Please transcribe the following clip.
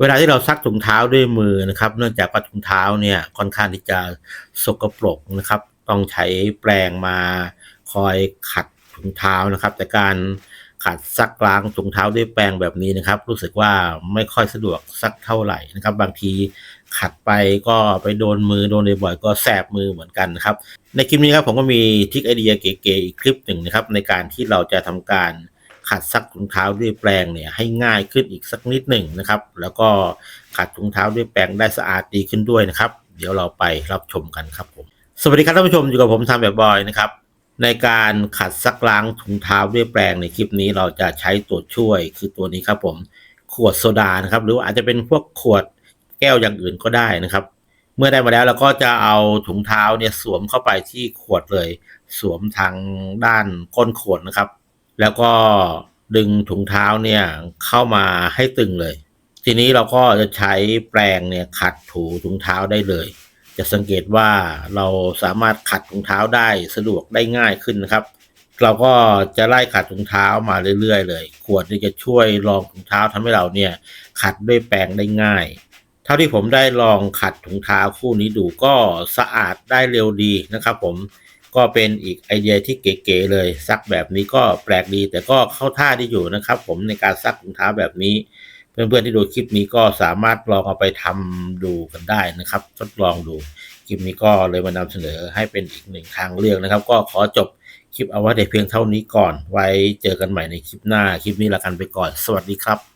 เวลาที่เราซักถุงเท้าด้วยมือนะครับ เนื่องจากว่าถุงเท้าเนี่ยค่อนข้างที่จะสกปรกนะครับ ต้องใช้แปรงมาคอยขัดถุงเท้านะครับ แต่การขัดซักล้างถุงเท้าด้วยแปรงแบบนี้นะครับ รู้สึกว่าไม่ค่อยสะดวกสักเท่าไหร่นะครับ บางทีขัดไปก็ไปโดนมือโดนบ่อยๆก็แสบมือเหมือนกันนะครับ ในคลิปนี้ครับผมก็มีทิคไอเดียเก๋ๆอีกคลิปหนึ่งนะครับ ในการที่เราจะทำการ ขัดซักถุงเท้าด้วยแปรงเนี่ยให้ง่ายขึ้นอีกสักนิดหนึ่งนะครับ แล้วก็ขัดถุงเท้าด้วยแปรงได้สะอาดดีขึ้นด้วยนะครับ เดี๋ยวเราไปรับชมกันครับผมสวัสดีครับท่านผู้ชมอยู่กับผมทำแบบบอยนะครับในการขัดซักล้างถุงเท้าด้วยแปรงในคลิปนี้เราจะใช้ตัวช่วยคือตัวนี้ครับผมขวดโซดานะครับ หรืออาจจะเป็นพวกขวดแก้วอย่างอื่นก็ได้นะครับ เมื่อได้มาแล้วเราก็จะเอาถุงเท้าเนี่ยสวมเข้าไปที่ขวดเลย สวมทางด้านก้นขวดนะครับ แล้วก็ดึงถุงเท้าเนี่ยเข้ามาให้ตึงเลย ทีนี้เราก็จะใช้แปรงเนี่ยขัดถูถุงเท้าได้เลย จะสังเกตว่าเราสามารถขัดถุงเท้าได้สะดวกได้ง่ายขึ้นนะครับ เราก็จะไล่ขัดถุงเท้ามาเรื่อยๆ เลย ขวดนี่จะช่วยรองถุงเท้าทำให้เราเนี่ยขัดด้วยแปรงได้ง่าย เท่าที่ผมได้ลองขัดถุงเท้าคู่นี้ดูก็สะอาดได้เร็วดีนะครับผมก็เป็นอีกไอเดียที่เก๋ๆเลยซักแบบนี้ก็แปลกดี แต่ก็เข้าท่าที่อยู่นะครับ ผมในการซักถุงเท้าแบบนี้ เพื่อนๆที่ดูคลิปนี้ก็สามารถลองเอาไปทำดูกันได้นะครับ ทดลองดูคลิปนี้ก็เลยมานำเสนอให้เป็นอีกหนึ่งทางเลือกนะครับ ก็ขอจบคลิปเอาไว้แต่เพียงเท่านี้ก่อน ไว้เจอกันใหม่ในคลิปหน้าคลิปนี้ลากันไปก่อน สวัสดีครับ